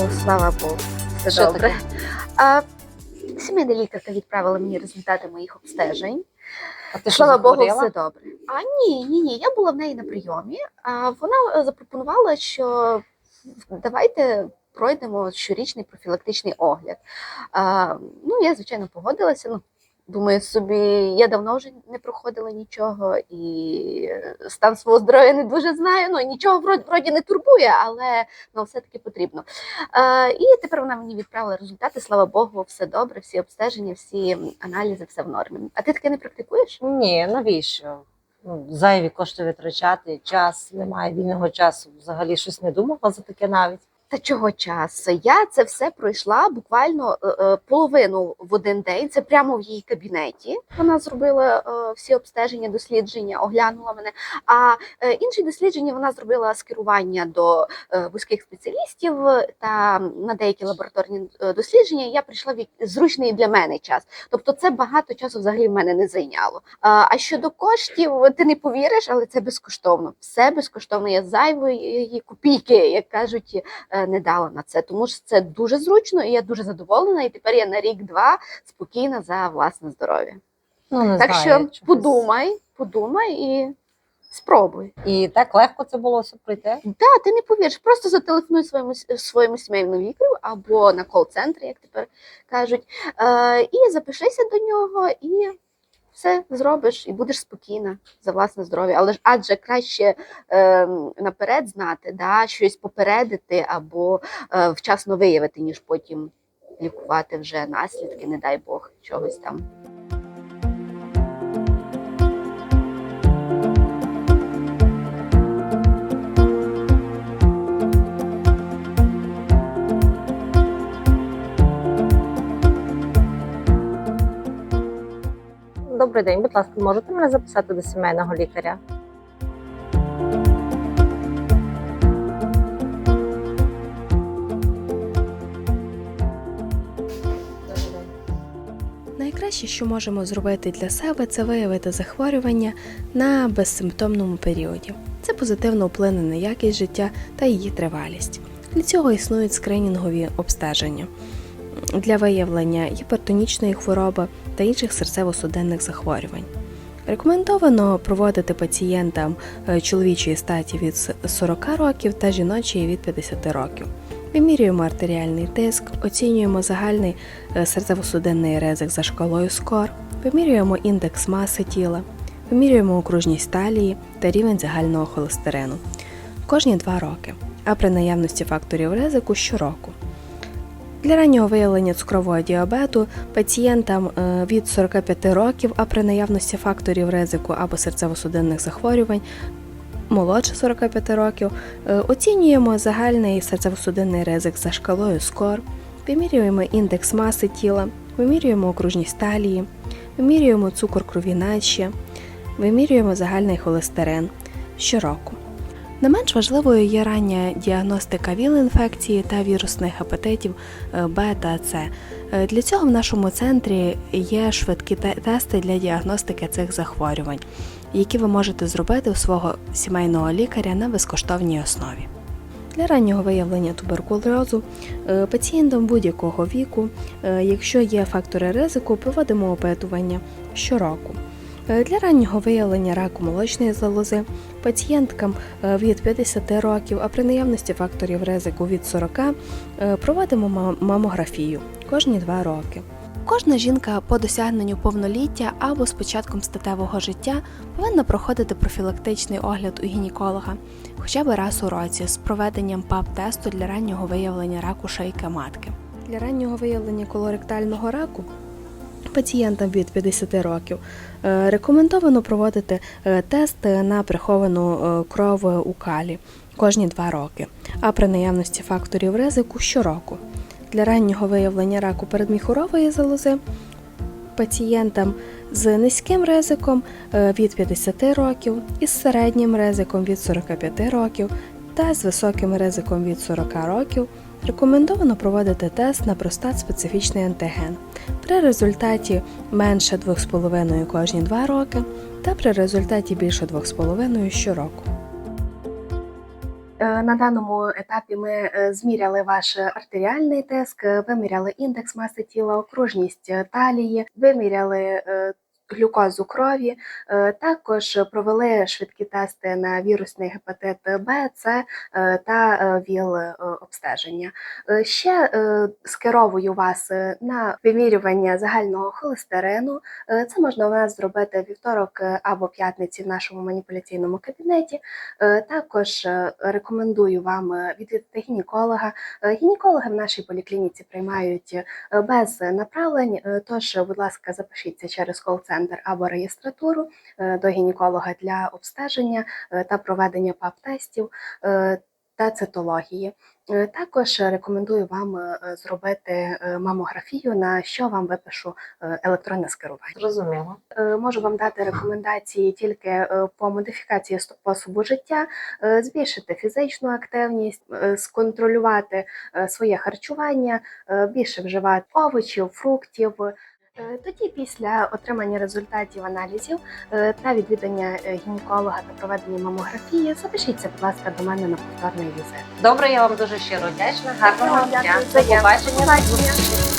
Ну, слава Богу, все Що добре. таке? А, сімейна лікарка відправила мені результати моїх обстежень. А ти що Слава Богу, захворіла? все добре. А ні, ні, ні. Я була в неї на прийомі. А вона е, запропонувала, що давайте пройдемо щорічний профілактичний огляд. А, ну, я, звичайно, погодилася. Ну, думаю собі, я давно вже не проходила нічого, і е, стан свого здоров'я не дуже знаю. Ну, нічого вроді, не турбує, але ну, все-таки потрібно. А, і тепер вона мені відправила результати. Слава Богу, все добре, всі обстеження, всі аналізи, все в нормі. А ти таке не практикуєш? Ні, навіщо? Ну, зайві кошти витрачати, час, немає вільного часу. Взагалі щось не думала за таке навіть. Та чого часу? Я це все пройшла буквально е, е, половину в один день. Це прямо в її кабінеті. Вона зробила е, всі обстеження, дослідження, оглянула мене. А інші дослідження вона зробила скерування до вузьких спеціалістів та на деякі лабораторні дослідження. Я прийшла в зручний для мене час. Тобто, це багато часу взагалі в мене не зайняло. А, щодо коштів, ти не повіриш, але це безкоштовно. Все безкоштовно. Я зайвої копійки, як кажуть не дала на це, тому що це дуже зручно, і я дуже задоволена. І тепер я на рік-два спокійна за власне здоров'я. Ну, не так знаю, що чогось. подумай, подумай і спробуй. І так легко це було все пройти. Да, ти не повіриш, просто зателефонуй своєму своєму сімейному лікарю або на кол-центр, як тепер кажуть, е, і запишися до нього і. Все зробиш і будеш спокійна за власне здоров'я. Але ж адже краще е, наперед знати, да, щось попередити або е, вчасно виявити, ніж потім лікувати вже наслідки, не дай Бог, чогось там. Добрий день, будь ласка, можете мене записати до сімейного лікаря? Найкраще, що можемо зробити для себе, це виявити захворювання на безсимптомному періоді. Це позитивно вплине на якість життя та її тривалість. Для цього існують скринінгові обстеження для виявлення гіпертонічної хвороби та інших серцево-судинних захворювань. Рекомендовано проводити пацієнтам е, чоловічої статі від 40 років та жіночої від 50 років. Вимірюємо артеріальний тиск, оцінюємо загальний е, серцево-судинний ризик за шкалою СКОР, вимірюємо індекс маси тіла, вимірюємо окружність талії та рівень загального холестерину кожні 2 роки, а при наявності факторів ризику щороку. Для раннього виявлення цукрового діабету пацієнтам е, від 45 років, а при наявності факторів ризику або серцево-судинних захворювань молодше 45 років, е, оцінюємо загальний серцево-судинний ризик за шкалою СКОР, вимірюємо індекс маси тіла, вимірюємо окружність талії, вимірюємо цукор крові наче, вимірюємо загальний холестерин щороку. Не менш важливою є рання діагностика ВІЛ-інфекції та вірусних гепатитів е, Б та С. Е, Для цього в нашому центрі є швидкі тести для діагностики цих захворювань, які ви можете зробити у свого сімейного лікаря на безкоштовній основі. Для раннього виявлення туберкульозу е, пацієнтам будь-якого віку, якщо є фактори ризику, проводимо опитування щороку. Е, Для раннього виявлення раку молочної залози пацієнткам е, від 50 років, а при наявності факторів ризику від 40 е, проводимо мамографію кожні 2 роки. Кожна жінка по досягненню повноліття або з початком статевого життя повинна проходити профілактичний огляд у гінеколога хоча б раз у році з проведенням ПАП-тесту для раннього виявлення раку шийки матки. Для раннього виявлення колоректального раку пацієнтам від 50 років е, рекомендовано проводити е, тест на приховану е, кров у калі кожні 2 роки, а при наявності факторів ризику щороку. Для раннього виявлення раку передміхурової залози пацієнтам з низьким ризиком від 50 років, із середнім ризиком від 45 років та з високим ризиком від 40 років рекомендовано проводити тест на простат специфічний антиген при результаті менше 2,5 кожні 2 роки та при результаті більше 2,5 щороку. Е, На даному етапі ми е, зміряли ваш артеріальний тиск, виміряли індекс маси тіла, окружність е, талії, виміряли глюкозу крові. Е, Також провели швидкі тести на вірусний гепатит Б, С е, та е, ВІЛ обстеження. Ще скеровую вас на вимірювання загального холестерину. Це можна у нас зробити вівторок або п'ятниці в нашому маніпуляційному кабінеті. Також рекомендую вам відвідати гінеколога. Гінекологи в нашій поліклініці приймають без направлень. Тож, будь ласка, запишіться через кол-центр або реєстратуру е, до гінеколога для обстеження е, та проведення ПАП-тестів е, та цитології. Також рекомендую вам зробити мамографію, на що вам випишу електронне скерування. Зрозуміло. Можу вам дати рекомендації тільки по модифікації способу життя, збільшити фізичну активність, сконтролювати своє харчування, більше вживати овочів, фруктів. Е, Тоді, після отримання результатів аналізів е, та відвідання е, гінеколога та проведення мамографії, запишіться, будь ласка, до мене на повторний візит. Добре, я вам дуже щиро вдячна. Гарного дня. До побачення.